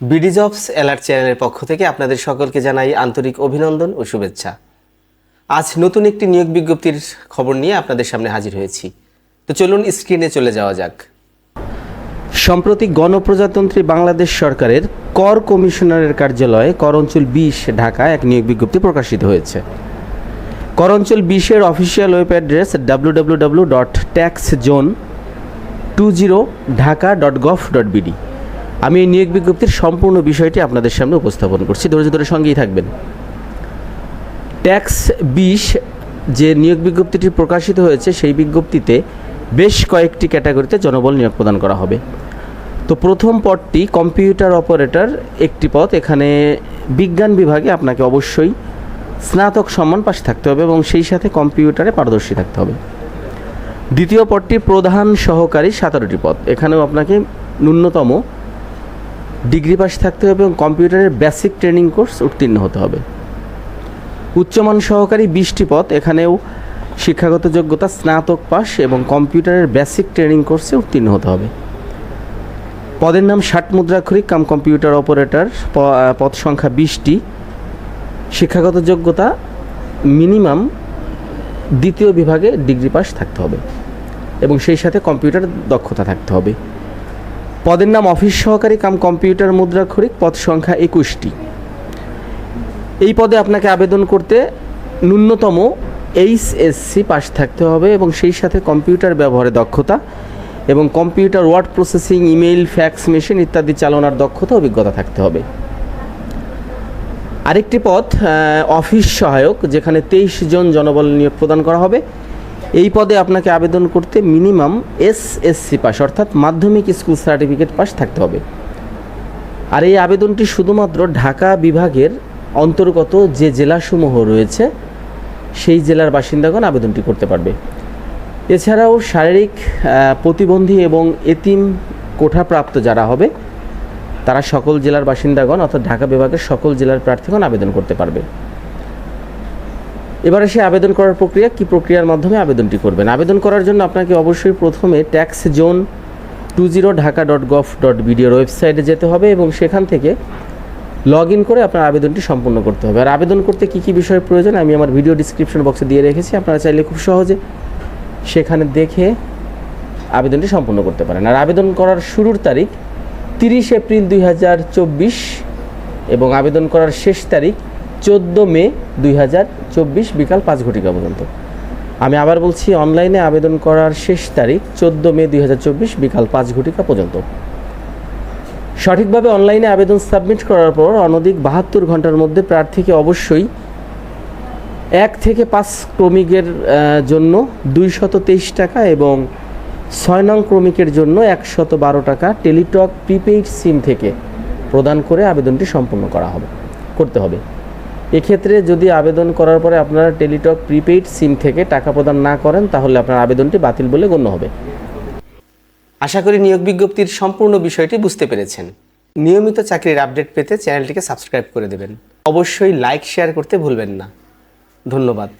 BD jobs alert চ্যানেলের পক্ষ থেকে আপনাদের সকলকে জানাই আন্তরিক অভিনন্দন ও শুভেচ্ছা। আজ নতুন একটি নিয়োগ বিজ্ঞপ্তির খবর নিয়ে আপনাদের সামনে হাজির হয়েছি। তো চলুন স্ক্রিনে চলে যাওয়া যাক। সম্প্রতি গণপ্রজাতন্ত্রী বাংলাদেশ সরকারের কর কমিশনারের কার্যালয়ে কর অঞ্চল বিশ ঢাকায় এক নিয়োগ বিজ্ঞপ্তি প্রকাশিত হয়েছে। কর অঞ্চল বিশের official web address W W W dot tax zone two zero Dhaka dot gov dot BD. আমি এই নিয়োগ বিজ্ঞপ্তির সম্পূর্ণ বিষয়টি আপনাদের সামনে উপস্থাপন করছি। ধৈর্য ধরে সঙ্গেই থাকবেন। ট্যাক্স বিশ যে নিয়োগ বিজ্ঞপ্তিটি প্রকাশিত হয়েছে, সেই বিজ্ঞপ্তিতে বেশ কয়েকটি ক্যাটাগরিতে জনবল নিয়োগ প্রদান করা হবে। তো প্রথম পদটি কম্পিউটার অপারেটর একটি পদ। এখানে বিজ্ঞান বিভাগে আপনাকে অবশ্যই স্নাতক সম্মান পাশ থাকতে হবে এবং সেই সাথে কম্পিউটারে পারদর্শী থাকতে হবে। দ্বিতীয় পদটি প্রধান সহকারী সাতারোটি পদ। এখানেও আপনাকে ন্যূনতম ডিগ্রি পাস থাকতে হবে এবং কম্পিউটারের বেসিক ট্রেনিং কোর্স উত্তীর্ণ হতে হবে। উচ্চমান সহকারী বিশটি পদ, এখানেও শিক্ষাগত যোগ্যতা, স্নাতক পাস এবং কম্পিউটারের বেসিক ট্রেনিং কোর্সে উত্তীর্ণ হতে হবে। পদের নাম ষাট মুদ্রাক্ষরিক, কাম কম্পিউটার অপারেটর পদ সংখ্যা বিশটি। শিক্ষাগত যোগ্যতা, মিনিমাম দ্বিতীয় বিভাগে ডিগ্রি পাস থাকতে হবে এবং সেই সাথে কম্পিউটার দক্ষতা থাকতে হবে। পদের নাম অফিস সহকারী কাম কম্পিউটার মুদ্রাক্ষরিক পদ সংখ্যা একুশটি। এই পদে আপনাকে আবেদন করতে ন্যূনতম এইচ এইচএসসি পাস থাকতে হবে এবং সেই সাথে কম্পিউটার ব্যবহারে দক্ষতা এবং computer word processing email fax machine ইত্যাদি চালানোর দক্ষতা অভিজ্ঞতা থাকতে হবে। আরেকটি আহ, অফিস সহায়ক যেখানে তেইশ জন জনবল নিয়োগ প্রদান করা হবে। এই পদে আপনাকে আবেদন করতে মিনিমাম এস এসএসসি পাস, অর্থাৎ মাধ্যমিক স্কুল সার্টিফিকেট পাস থাকতে হবে। আর এই আবেদনটি শুধুমাত্র ঢাকা বিভাগের অন্তর্গত যে জেলাসমূহ রয়েছে, সেই জেলার বাসিন্দাগণ আবেদনটি করতে পারবে। এছাড়াও শারীরিক প্রতিবন্ধী এবং এতিম কোঠাপ্রাপ্ত যারা হবে, তারা সকল জেলার বাসিন্দাগণ অর্থাৎ ঢাকা বিভাগের সকল জেলার প্রার্থীগণ আবেদন করতে পারবে। এবারে সে আবেদন করার প্রক্রিয়া কি প্রক্রিয়ার মাধ্যমে আবেদনটি করবেন? আবেদন করার জন্য আপনাকে অবশ্যই প্রথমে tax zone two zero Dhaka dot gov dot বিডিওর ওয়েবসাইটে যেতে হবে এবং সেখান থেকে লগ ইন করে আপনার আবেদনটি সম্পূর্ণ করতে হবে। আর আবেদন করতে কী কী বিষয়ের প্রয়োজন আমি আমার ভিডিও ডিসক্রিপশন বক্সে দিয়ে রেখেছি। আপনারা চাইলে খুব সহজে সেখানে দেখে আবেদনটি সম্পূর্ণ করতে পারেন। আর আবেদন করার শুরুর তারিখ তিরিশ এপ্রিল দুই হাজার চব্বিশ এবং আবেদন করার শেষ তারিখ চোদ্দ মে দুই হাজার চব্বিশ বিকাল পাঁচ ঘটিকা পর্যন্ত। আমি আবার বলছি, অনলাইনে আবেদন করার শেষ তারিখ চোদ্দ মে দুই হাজার চব্বিশ বিকাল পাঁচ ঘটিকা পর্যন্ত। সঠিকভাবে অনলাইনে আবেদন সাবমিট করার পর অনধিক বাহাত্তর ঘণ্টার মধ্যে প্রার্থীকে অবশ্যই এক থেকে পাঁচ ক্রমিকের জন্য দুইশত তেইশ টাকা এবং ছয় নং ক্রমিকের জন্য একশত বারো টাকা টেলিটক প্রিপেইড সিম থেকে প্রদান করে আবেদনটি সম্পূর্ণ করা হবে, করতে হবে। এক্ষেত্রে যদি আবেদন করার পরে আপনারা টেলিটক প্রিপেইড সিম থেকে টাকা প্রদান না করেন, তাহলে আপনার আবেদনটি বাতিল বলে গণ্য হবে। আশা করি নিয়োগ বিজ্ঞপ্তির সম্পূর্ণ বিষয়টি বুঝতে পেরেছেন। নিয়মিত চাকরির আপডেট পেতে চ্যানেলটিকে সাবস্ক্রাইব করে দেবেন। অবশ্যই লাইক, শেয়ার করতে ভুলবেন না। ধন্যবাদ।